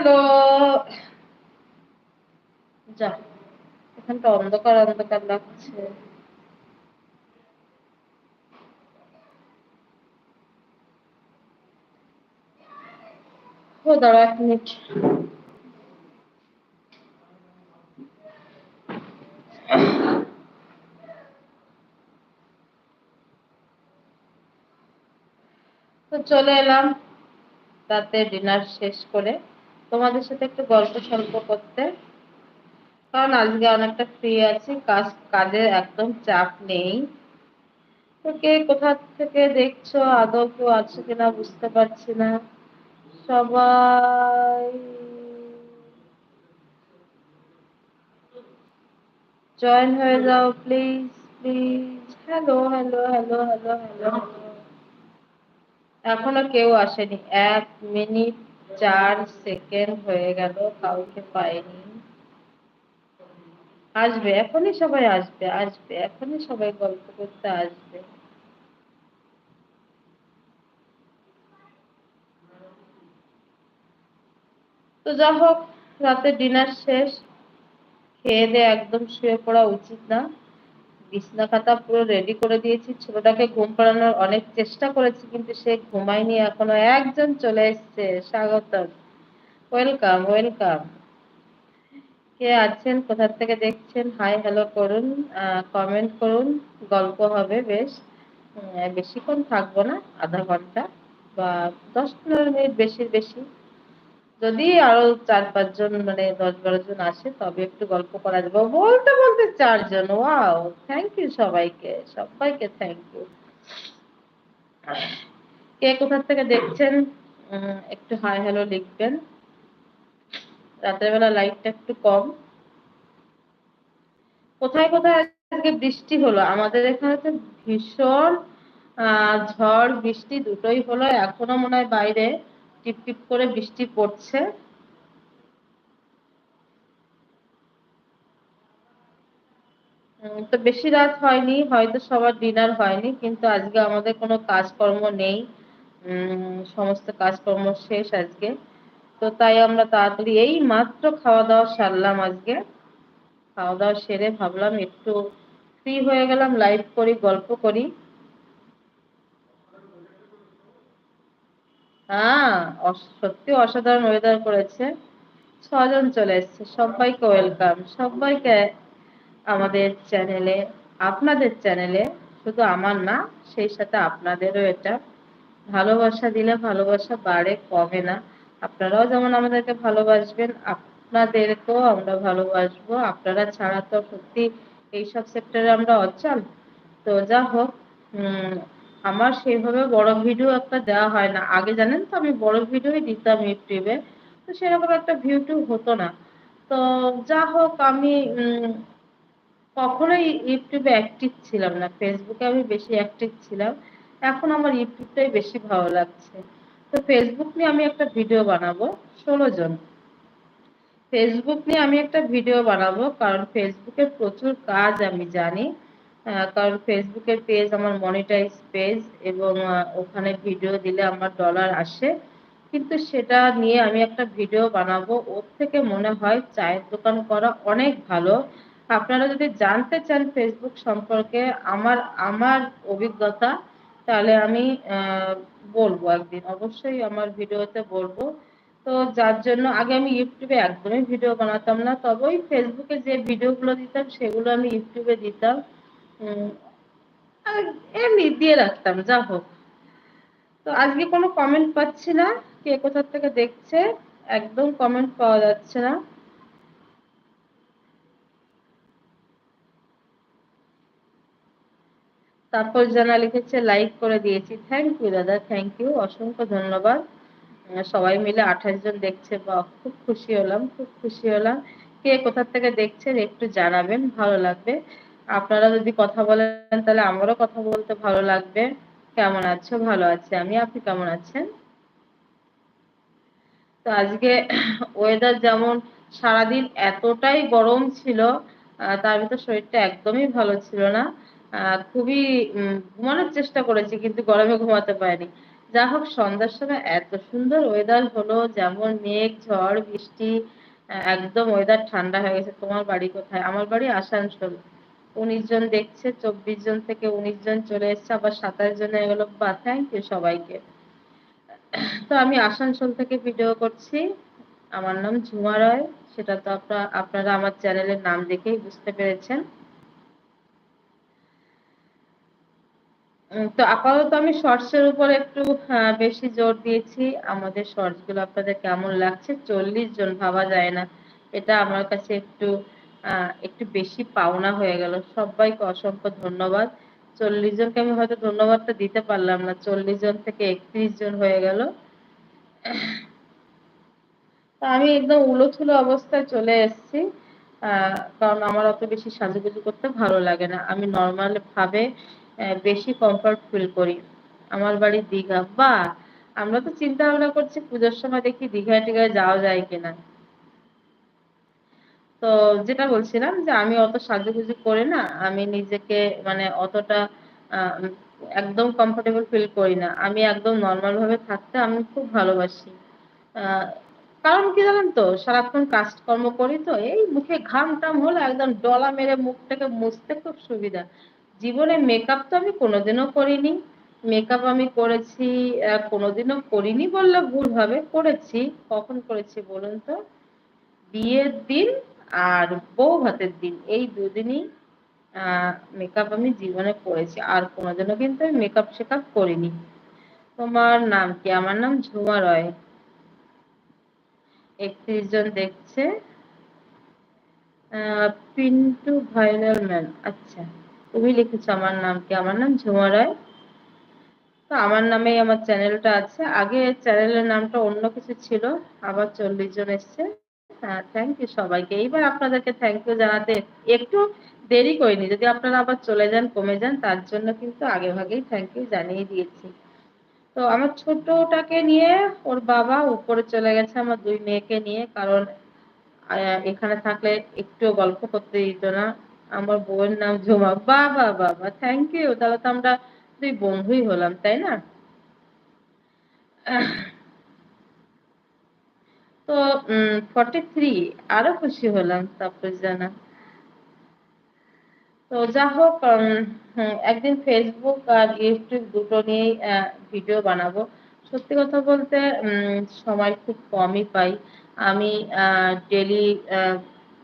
Hello যা, এখানটা অন্ধকার অন্ধকার লাগছে। ও, দাঁড়া এক মিনিট। তো চলে এলাম রাতে ডিনার শেষ করে। তোমাদের সাথে একটু গল্প সল্প করতে। কারণ আজকে অনেকটা ফ্রি আছি, কাজ, কাজের একদম চাপ নেই। তো কে কোথা থেকে দেখছ, আদৌ কেউ আছে কিনা বুঝতে পারছি না। সবাই জয়েন হয়ে যাও please please hello hello hello hello hello এখনও কেউ আসেনি। এক মিনিট চার সেকেন্ড হয়ে গেল, কাউকে পাইনি। আসবে, এখনই সবাই আসবে আসবে, এখনই সবাই গল্প করতে আসবে। তো যা হোক, রাতে ডিনার শেষ, খেয়ে দিয়ে একদম শুয়ে পড়া উচিত না। বিছনা খাতা পুরো রেডি করে দিয়েছি। ছোটটাকে ঘুম পাড়ানোর অনেক চেষ্টা করেছি, কিন্তু সে ঘুমায়নি। এখনও একজন চলে এসছে। স্বাগতম। ওয়েলকাম ওয়েলকাম কে আছেন? কোথা থেকে দেখছেন? হাই হ্যালো করুন কমেন্ট করুন। গল্প হবে বেশ। বেশিক্ষণ থাকব না, আধা ঘণ্টা বা দশ পনেরো মিনিট বেশির বেশি। যদি আরও চার পাঁচজন মানে দশ বারো জন আসে, তবে একটু গল্প করা যাবে। বলতে বলতে চারজন, ওয়াও থ্যাংক ইউ সবাইকে সবাইকে থ্যাংক ইউ কে কোথা থেকে দেখছেন? একটু হাই হ্যালো লিখবেন। রাতের বেলা লাইটটা একটু কম। কোথায় কোথায় আজকে বৃষ্টি হলো? আমাদের এখানে তো ভীষণ ঝড়, বৃষ্টি দুটোই হলো, এখনও মনে হয় বাইরে। টিপ টিপ করে বৃষ্টি পড়ছে। তো বেশি রাত হয়নি, হয়তো সবার ডিনার হয়নি, কিন্তু আজকে আমাদের কোনো কাজকর্ম নেই। সমস্ত কাজকর্ম শেষ আজকে। তো তাই আমরা তাড়াতাড়ি এই মাত্র খাওয়া দাওয়া সারলাম আজকে। খাওয়া দাওয়া সেরে ভাবলাম একটু ফ্রি হয়ে গেলাম লাইভ করি, গল্প করি। হ্যাঁ সত্যি অসাধারণ ওয়েদার করেছে। ছজন চলে এসছে, সবাইকে ওয়েলকাম সবাইকে আমাদের চ্যানেলে আপনাদের চ্যানেলে শুধু আমার না, সেই সাথে আপনাদেরও এটা ভালোবাসা দিলে ভালোবাসা বাড়ে কমে না। আপনারাও যেমন আমাদেরকে ভালোবাসবেন, আপনাদেরকেও আমরা ভালোবাসবো। আপনারা ছাড়া তো সত্যি এইসব সেক্টরে আমরা অচল। তো যা হোক আমার সেইভাবে বড় ভিডিও একটা দেওয়া হয় না। আগে জানেন তো, আমি বড় ভিডিওই দিতাম ইউটিউবে তো সেরকম একটা ভিউ টিউ হতো না। তো যা হোক, আমি কখনোই ইউটিউবে অ্যাক্টিভ ছিলাম না। ফেসবুকে আমি বেশি অ্যাক্টিভ ছিলাম। এখন আমার ইউটিউবটাই বেশি ভালো লাগছে। তো ফেসবুক নিয়ে আমি একটা ভিডিও বানাবো, ষোলো জন। ফেসবুক নিয়ে আমি একটা ভিডিও বানাবো, কারণ ফেসবুকের প্রচুর কাজ আমি জানি। কারণ ফেসবুকের পেজ আমার মনিটাইজ পেজ এবং ওখানে ভিডিও দিলে আমার ডলার আসে। কিন্তু সেটা নিয়ে আমি একটা ভিডিও বানাবো, ওর থেকে মনে হয় চায়ের দোকান করা অনেক ভালো। আপনারা যদি জানতে চান ফেসবুক সম্পর্কে আমার আমার অভিজ্ঞতা, তাহলে আমি বলব একদিন। অবশ্যই আমার ভিডিওতে বলব। তো যার জন্য আগে আমি ইউটিউবে একদমই ভিডিও বানাতাম না, তবে ওই ফেসবুকে যে ভিডিওগুলো দিতাম, সেগুলো আমি ইউটিউবে দিতাম। এমনি দিয়ে রাখতাম, যা হোক। তো আজকে কোনো কমেন্ট পাচ্ছি না, কে কোথা থেকে দেখছে, একদম কমেন্ট পাওয়া যাচ্ছে না। তারপর জানা লিখেছে লাইক করে দিয়েছি। থ্যাংক ইউ দাদা থ্যাংক ইউ অসংখ্য ধন্যবাদ। সবাই মিলে আঠাশ জন দেখছে, বা খুব খুশি হলাম, খুব খুশি হলাম। কে কোথার থেকে দেখছেন একটু জানাবেন, ভালো লাগবে। আপনারা যদি কথা বলেন, তাহলে আমারও কথা বলতে ভালো লাগবে। কেমন আছো? ভালো আছে। আমি, আপনি কেমন আছেন? তো আজকে ওয়েদার যেমন সারাদিন এতটাই গরম ছিল তার ভিতর শরীরটা একদমই ভালো ছিল না। খুবই ঘুমানোর চেষ্টা করেছি, কিন্তু গরমে ঘুমাতে পারিনি। যা হোক, সন্ধ্যার সময় এত সুন্দর ওয়েদার হলো, যেমন মেঘ, ঝড়, বৃষ্টি একদম ওয়েদার ঠান্ডা হয়ে গেছে। তোমার বাড়ি কোথায়? আমার বাড়ি আসানসোল। উনিশ জন দেখছে, চব্বিশ জন থেকে উনিশ জন চলে এসছে, আবার সাতাশ জন হয়ে গেল বা থ্যাংক ইউ সবাইকে। তো আমি আসানসোল থেকে ভিডিও করছি। আমার নাম ঝুমা রয়। সেটা তো আপনারা আপনারা আমার চ্যানেলের নাম দেখেই বুঝতে পেরেছেন। তো আপাতত আমি শর্টস এর উপর একটু বেশি জোর দিয়েছি। আমাদের শর্টসগুলো আপনাদের কেমন লাগছে? চল্লিশ জন ভাবা যায় না। এটা আমার কাছে একটু একটু বেশি পাওনা হয়ে গেল। সবাইকে অসংখ্য ধন্যবাদ। চল্লিশ জনকে আমি হয়তো ধন্যবাদটা দিতে পারলাম না। চল্লিশ জন থেকে একত্রিশ জন হয়ে গেল। আমি একদম উলোথুলো অবস্থায় চলে এসেছি। কারণ আমার অত বেশি সাজুগুজু করতে ভালো লাগে না। আমি নর্মাল ভাবে বেশি কমফর্ট ফিল করি। আমার বাড়ি দীঘা। বা, আমরা তো চিন্তা ভাবনা করছি পুজোর সময় দেখি দীঘায় টিঘায় যাওয়া যায় কিনা। তো যেটা বলছিলাম যে আমি অত সাজুগুজু করে না, আমি নিজেকে মানে অতটা একদম কমফোর্টেবল ফিল করি না। আমি একদম নর্মাল ভাবে থাকতে আমি খুব ভালোবাসি। কারণ কি জানেন তো, সারাক্ষণ কাজকর্ম করি তো, এই মুখে ঘাম টাম হলে একদম ডলা মেরে মুখটাকে মুছতে খুব সুবিধা। জীবনে মেকআপ তো আমি কোনোদিনও করিনি। মেকআপ আমি করেছি কোনোদিনও করিনি বললে ভুল হবে, করেছি। কখন করেছি বলুন তো? বিয়ের দিন আর বউ ভাতের দিন, এই দুদিনই মেকআপ আমি জীবনে করেছি। আর কোনোদিনও কিন্তু আমি মেকআপ শেকআপ করিনি। তোমার নাম কি? আমার নাম ঝুমা রয়। একত্রিশ জন দেখছে। পিন্টু ভাইরাল ম্যান আচ্ছা তুমি লিখেছো আমার নাম কি? আমার নাম ঝুমা রায়। তো আমার নামেই আমার চ্যানেলটা আছে। আগে চ্যানেলের নামটা অন্য কিছু ছিল। আবার চল্লিশ জন এসছে। থ্যাংক ইউ সবাইকে। এইবার আপনাদেরকে থ্যাংক ইউ জানাতে একটু দেরি করিনি। যদি আপনারা আবার চলে যান, কমে যান, তার জন্য কিন্তু আগে ভাগেই থ্যাংক ইউ জানিয়ে দিয়েছি। তো আমার ছোটটাকে নিয়ে ওর বাবা উপরে চলে গেছে, আমার দুই মেয়েকে নিয়ে, কারণ এখানে থাকলে একটু গল্প করতে দিত না। আমার বউয়ের নাম ঝুমা বাবা বাবা থ্যাংক ইউ তাহলে তো আমরা দুই বন্ধুই হলাম, তাই না? তো ফর্টি থ্রি আরও খুশি হলাম তারপর জানা। তো যা হোক একদিন ফেসবুক আর ইউটিউব দুটো নিয়েই ভিডিও বানাবো। সত্যি কথা বলতে সময় খুব কমই পাই। আমি ডেলি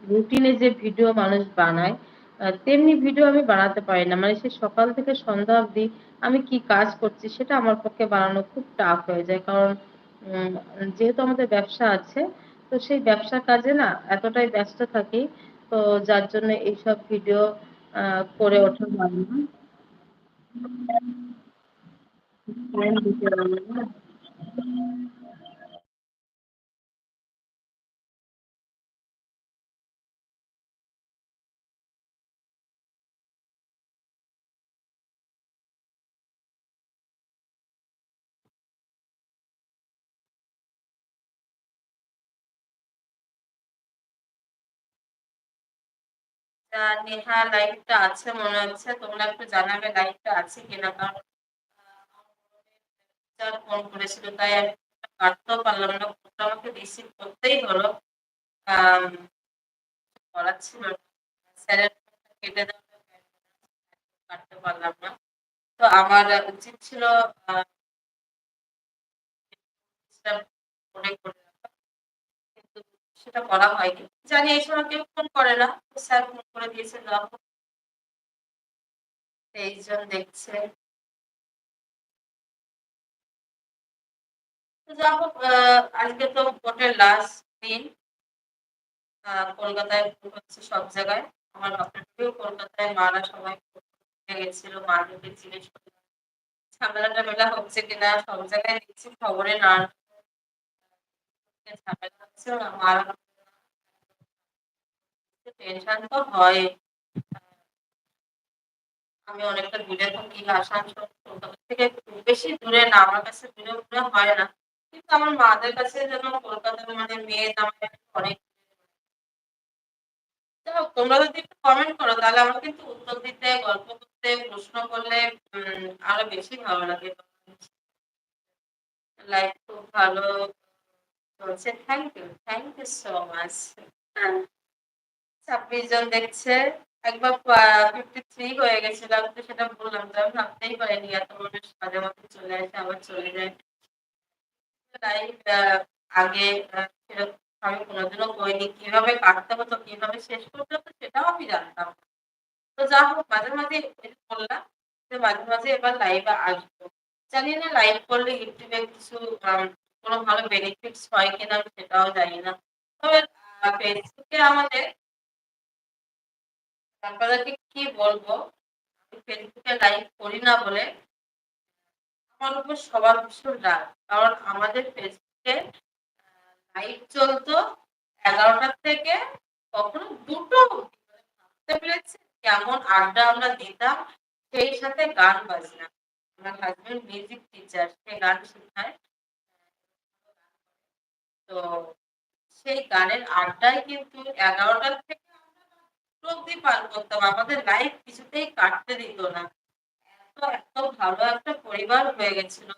রুটিনে যে ভিডিও মানুষ বানায় তেমনি ভিডিও আমি বানাতে পারি না। মানে সে সকাল থেকে সন্ধ্যা অবধি আমি কি কাজ করছি, সেটা আমার পক্ষে বানানো খুব টাফ হয়ে যায়। কারণ যেহেতু আমাদের ব্যবসা আছে, তো সেই ব্যবসা কাজে না এতটাই ব্যস্ত থাকি, তো যার জন্য এইসব ভিডিও করে ওঠা হয় না। নেহা লাইভটা আছে মনে হচ্ছে। তোমরা একটু জানাবে লাইভটা আছে কিনা? কারণ ফোন করেছিল, তাই কাটতেও পারলাম না। ফোনটা আমাকে রিসিভ করতেই হলো। ছিল স্যারের কেটে কাটতে পারলাম না। তো আমার উচিত ছিল কিন্তু সেটা করা হয়নি জানি সময় কেউ ফোন করে না। স্যার ফোন করে দিয়েছে জন দেখছে। যা হোক আজকে তো ভোটের লাস্ট দিন। কলকাতায় হচ্ছে সব জায়গায়। আমার বাপের কলকাতায়, মারা সবাই গেছিল। মাদেরকে জিজ্ঞেস করে ঝামেলা টামেলা হচ্ছে কিনা, সব জায়গায় দেখছি, খবরে না টেনশন তো হয়। আমি অনেকটা দূরে থাকি, আসানসোল, কলকাতা থেকে খুব বেশি দূরে না, আমার কাছে দূরে দূরে হয় না। কিন্তু আমার মাদের কাছে যেন কলকাতার মানে মেয়ে নামে অনেক তোমরা যদি একটু কমেন্ট করো, তাহলে আমার কিন্তু উত্তর দিতে, গল্প করতে, প্রশ্ন করলে আরও বেশি ভালো লাগে। লাইফ খুব ভালো। চলছে thank you thank you so much ছাব্বিশ জন দেখছে, একবার ফিফটি থ্রি হয়ে গেছিলাম তো সেটা বললাম, তো আমি ভাবতেই পারিনি, এত মানুষ মাঝে মাঝে চলে আসে, আবার চলে যায়। লাইভ আগে আমি কোনোদিনও করিনি কীভাবে কাটতে হতো, কীভাবে শেষ করতে হতো, সেটাও আমি জানতাম তো যা হোক, মাঝে মাঝে বললাম, যে মাঝে মাঝে এবার লাইভে আসব। জানি না লাইভ করলে ইউটিউবে কিছু কোনো ভালো বেনিফিটস হয় কিনা সেটাও জানি না। তবে ফেসবুকে আমাদের আপনাদেরকে কি বলব? ফেসবুকে লাইভ করি না বলে আমার উপর সবার ভীষণ রাগ। কারণ আমাদের ফেসবুকে লাইভ চলতো এগারোটার থেকে কখনো দুটো ভাবতে পেরেছে কেমন আড্ডা আমরা দিতাম, সেই সাথে গান বাজনা। আমার হাজবেন্ড মিউজিক টিচার সে গান শেখায়। তো সেই গানের আড্ডায় কিন্তু এগারোটার থেকে অব্দি পার করতাম। আমাদের লাইফ কিছুতেই কাটতে দিত না। এত এত ভালো একটা পরিবার হয়ে গেছিল।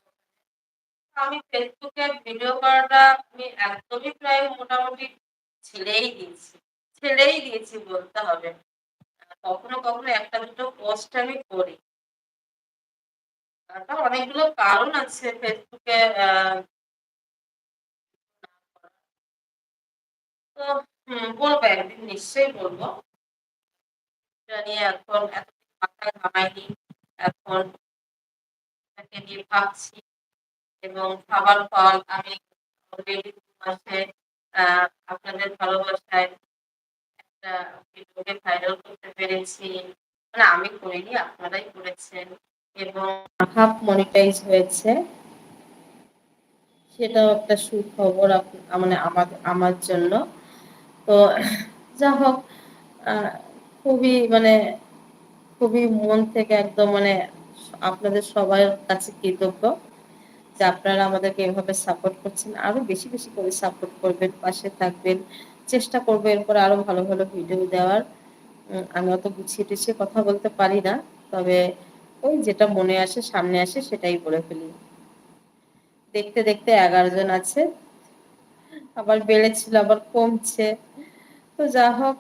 আমি ফেসবুকে ভিডিও করাটা আমি একদমই প্রায় মোটামুটি ছেড়েই দিয়েছি। ছেড়েই দিয়েছি বলতে হবে। কখনো কখনো একটা, দুটো পোস্ট আমি করি। তারপর অনেকগুলো কারণ আছে ফেসবুকে তো বলব একদিন নিশ্চয়ই বলব। নিয়ে এখন এত মাথা ঘামাইনি, এখন নিয়ে ভাবছি এবং খাবার ফল আমি অলরেডি মাসে আপনাদের ভালোবাসায় একটা ভিডিওকে ভাইরাল করতে পেরেছি। মানে আমি করিনি, আপনারাই করেছেন এবং হাফ মনিটাইজ হয়েছে। সেটাও একটা সুখবর মানে আমার আমার জন্য। তো যা হোক খুবই মানে খুবই মন থেকে একদম মানে আপনাদের সবার কাছে কৃতজ্ঞ যে আপনারা আমাদেরকে এভাবে সাপোর্ট করছেন। আরও বেশি বেশি করে সাপোর্ট করবেন, পাশে থাকবেন। চেষ্টা করব এরপর আরও ভালো ভালো ভিডিও দেওয়ার। আমি অত গুছিয়ে টুছিয়ে কথা বলতে পারি না, তবে ওই যেটা মনে আসে, সামনে আসে, সেটাই বলে ফেলি। দেখতে দেখতে এগারো জন আছে। আবার বেড়েছিল, আবার কমছে। তো যা হোক,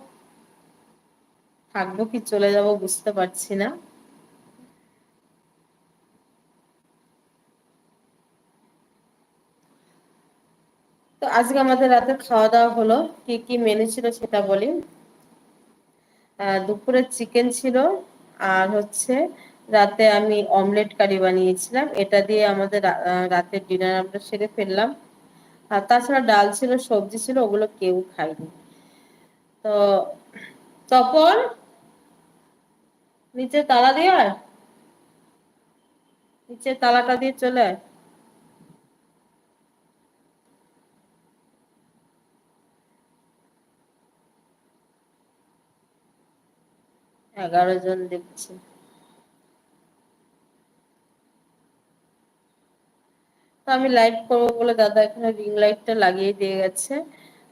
থাকব কি, চলে যাব, বুঝতে পারছি না। তো আজকে আমাদের রাতে খাওয়া দাওয়া হলো, কি কি মেনু ছিল সেটা বলি। দুপুরে চিকেন ছিল, আর হচ্ছে রাতে আমি অমলেট কারি বানিয়েছিলাম। এটা দিয়ে আমাদের রাতের ডিনার আমরা সেরে ফেললাম। আর তাছাড়া ডাল ছিল, সবজি ছিল, ওগুলো কেউ খায়নি। তো তপন, নিচে তালা দিয়ে নিচে তালাটা দিয়ে চলে আয়। এগারো জন দেখছি। তো আমি লাইট করব বলে দাদা এখানে রিং লাইটটা লাগিয়ে দিয়ে গেছে।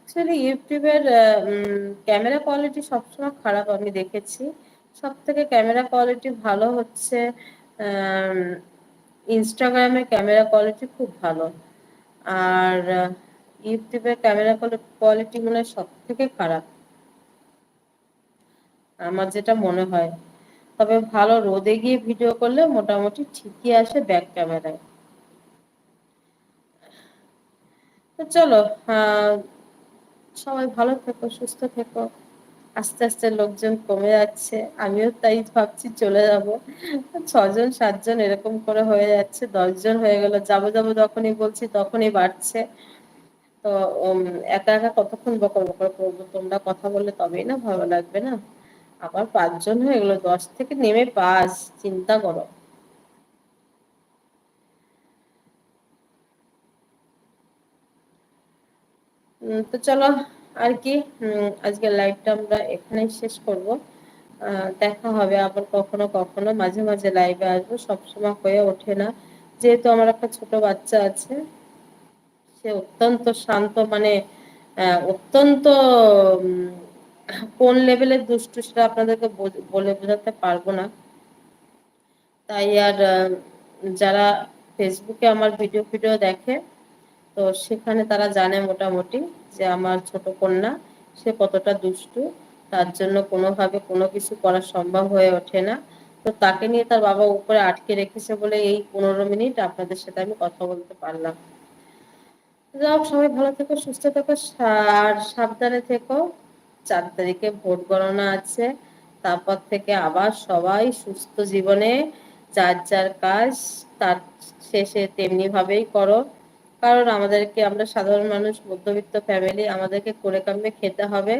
অ্যাকচুয়ালি ইউটিউবের ক্যামেরা কোয়ালিটি সবসময় খারাপ আমি দেখেছি। সব থেকে ক্যামেরা কোয়ালিটি ভালো হচ্ছে ইনস্টাগ্রামের ক্যামেরা কোয়ালিটি খুব ভালো। আর ইউটিউবের ক্যামেরা কোয়ালিটি মনে হয় সব থেকে খারাপ। আমার যেটা মনে হয়। তবে ভালো রোদে গিয়ে ভিডিও করলে মোটামুটি ঠিকই আসে ব্যাক ক্যামেরায় তো চলো সবাই ভালো থেকো, সুস্থ থেকো। আস্তে আস্তে লোকজন কমে যাচ্ছে। আমিও তাই ভাবছি চলে যাব। ছজন, সাতজন এরকম করে হয়ে যাচ্ছে, দশজন হয়ে গেল। যাব যাব যখনই বলছি তখনই বাড়ছে। তো একা একা কতক্ষণ বকর বকর করব? তোমরা কথা বললে তবেই না ভালো লাগবে না? আবার পাঁচজন হয়ে গেলো, দশ থেকে নেমে পাঁচ। চিন্তা করো। তো চলো আর কি আজকে লাইভটা আমরা এখানেই শেষ করব। দেখা হবে আবার কখনো কখনো, মাঝে মাঝে লাইভে আসব, সবসময় হয়ে ওঠে না। যেহেতু আমার একটা ছোট বাচ্চা আছে, সে অত্যন্ত শান্ত মানে অত্যন্ত কোন লেভেলের দুষ্টু সেটা আপনাদেরকে বলে বোঝাতে পারব না। তাই আর যারা ফেসবুকে আমার ভিডিও ফিডিও দেখে তো সেখানে তারা জানে মোটামুটি যে আমার ছোট কন্যা, সে কতটা দুষ্টু, তার জন্য কোনোভাবে কোনো কিছু করা সম্ভব হয়ে ওঠে না। তো তাকে নিয়ে তার বাবা উপরে আটকে রেখেছে বলে এই পনেরো মিনিট আপনাদের সাথে আমি কথা বলতে পারলাম। যাও, সবাই ভালো থেকো, সুস্থ থেকো, আর সাবধানে থেকো। চার তারিখে ভোট গণনা আছে। তারপর থেকে আবার সবাই সুস্থ জীবনে, যার যার কাজ তার শেষে তেমনি ভাবেই করো। কারণ আমাদেরকে, আমরা সাধারণ মানুষ, মধ্যবিত্ত ফ্যামিলি আমাদেরকে করে কামে খেতে হবে।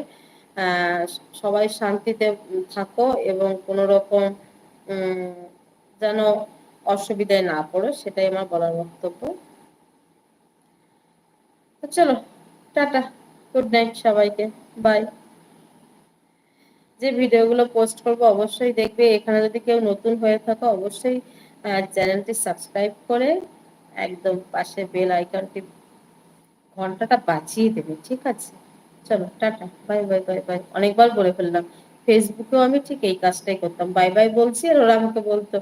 সবাই শান্তিতে থাকো এবং কোনো রকম যেন অসুবিধায় না পড়ো, সেটাই আমার বলার বক্তব্য। চলো, টাটা গুড নাইট সবাইকে বাই যে ভিডিওগুলো পোস্ট করব অবশ্যই দেখবে। এখানে যদি কেউ নতুন হয়ে থাকো, অবশ্যই চ্যানেলটি সাবস্ক্রাইব করে একদম পাশে বেল আইকনটি ঘন্টাটা বাঁচিয়ে দেবে, ঠিক আছে? চলো, tata bye bye bye bye অনেকবার বলে ফেললাম। ফেসবুকেও আমি ঠিক এই কাজটাই করতাম। বাই বাই বলছি আর ওরা আমাকে বলতো,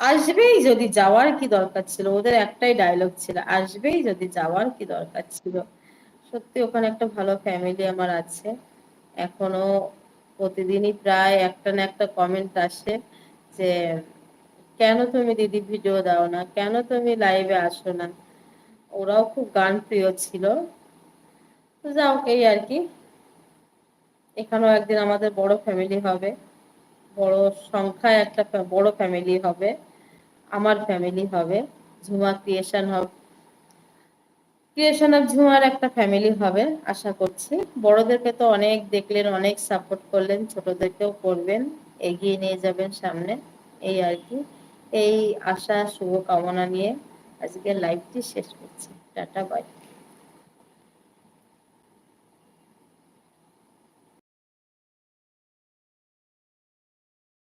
আসবেই যদি যাওয়ার কি দরকার ছিল? ওদের একটাই ডায়লগ ছিল, আসবেই যদি যাওয়ার কি দরকার ছিল? সত্যি ওখানে একটা ভালো ফ্যামিলি আমার আছে। এখনও প্রতিদিনই প্রায় একটা না একটা কমেন্ট আসে যে কেন তুমি দিদি ভিডিও দাও না? কেন তুমি লাইভে আসো না? ওরাও খুব গান প্রিয় ছিল যাও এই আর কি। এখানেও একদিন আমাদের বড় ফ্যামিলি হবে। বড় সংখ্যায় একটা বড় ফ্যামিলি হবে। আমার ফ্যামিলি হবে। ঝুমা ক্রিয়েশন হবে। ক্রিয়েশন অফ ঝুমার একটা ফ্যামিলি হবে, আশা করছি। বড়দেরকে তো অনেক দেখলেন, অনেক সাপোর্ট করলেন, ছোটদেরকেও করবেন। এগিয়ে নিয়ে যাবেন সামনে। এই আর কি। এই আশা শুভ কামনা নিয়ে আজকে লাইভটি শেষ করছি। Tata bye